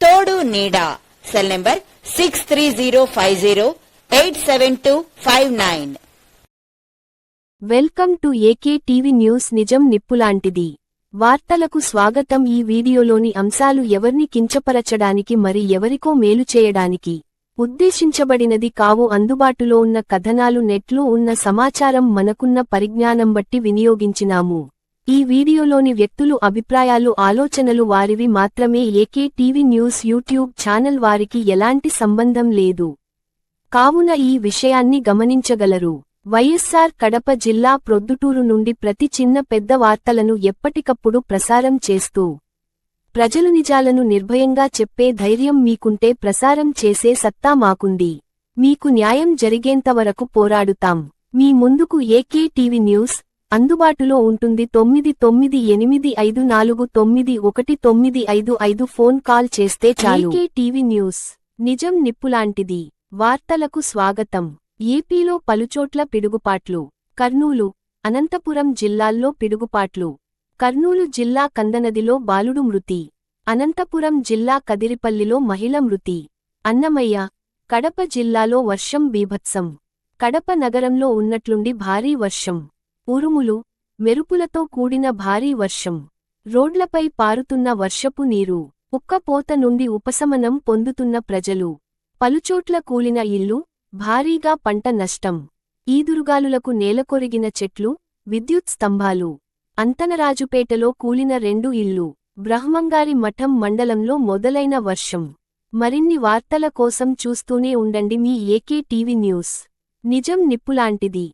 తోడు నీడా. Cell number six three zero five zero eight seven two five nine welcome to AK TV news నిజం నిప్పులాంటిది. వార్తలకు స్వాగతం ఈ వీడియోలోని అంశాలు ఎవర్ని కించపరచడానికి మరి ఎవరికో మేలు చేయడానికి. ఉద్దేశించబడినది కావు అందుబాటులో ఉన్న కథనాలు నెట్లో ఉన్న సమాచారం మనకున్న పరిజ్ఞానం బట్టి వినియోగించినాము. ఈ వీడియోలోని వ్యక్తులు అభిప్రాయాలు ఆలోచనలు వారివి మాత్రమే. AK TV news YouTube channel వారికి ఎలాంటి సంబంధం లేదు. కావున ఈ విషయాన్ని గమనించగలరు. వైఎస్సార్ కడప జిల్లా ప్రొద్దుటూరు నుండి ప్రతి చిన్న పెద్ద వార్తలను ఎప్పటికప్పుడు ప్రసారం చేస్తూ ప్రజలు నిజాలను నిర్భయంగా చెప్పే ధైర్యం మీకుంటే ప్రసారం చేసే సత్తా మాకుంది. మీకు న్యాయం జరిగేంతవరకు పోరాడుతాం. మీ ముందుకు ఏకే టీవీ న్యూస్ అందుబాటులో ఉంటుంది తొమ్మిది తొమ్మిది ఎనిమిది ఐదు నాలుగు తొమ్మిది ఒకటి తొమ్మిది ఐదు ఐదు ఫోన్ కాల్ చేస్తే చాలు. టీవీ న్యూస్ నిజం నిప్పులాంటిది. వార్తలకు స్వాగతం. ఏపీలో పలుచోట్ల పిడుగుపాట్లు. కర్నూలు అనంతపురం జిల్లాల్లో పిడుగుపాట్లు. కర్నూలు జిల్లా కందనదిలో బాలుడు మృతి. అనంతపురం జిల్లా కదిరిపల్లిలో మహిళ మృతి. అన్నమయ్య కడప జిల్లాలో వర్షం బీభత్సం. కడప నగరంలో ఉన్నట్లుండి భారీ వర్షం. ఉరుములు మెరుపులతో కూడిన భారీ వర్షం. రోడ్లపై పారుతున్న వర్షపు నీరు ఉక్కపోత నుండి ఉపశమనం పొందుతున్న ప్రజలు. పలుచోట్ల కూలిన ఇల్లు భారీగా పంట నష్టం. ఈదురుగాలులకు నేలకొరిగిన చెట్లు విద్యుత్ స్తంభాలు. అంతనరాజుపేటలో కూలిన రెండు ఇల్లు బ్రహ్మంగారి మఠం మండలంలో మొదలైన వర్షం. మరిన్ని వార్తల కోసం చూస్తూనే ఉండండి మీ ఏకే టీవీ న్యూస్. నిజం నిప్పులాంటిది.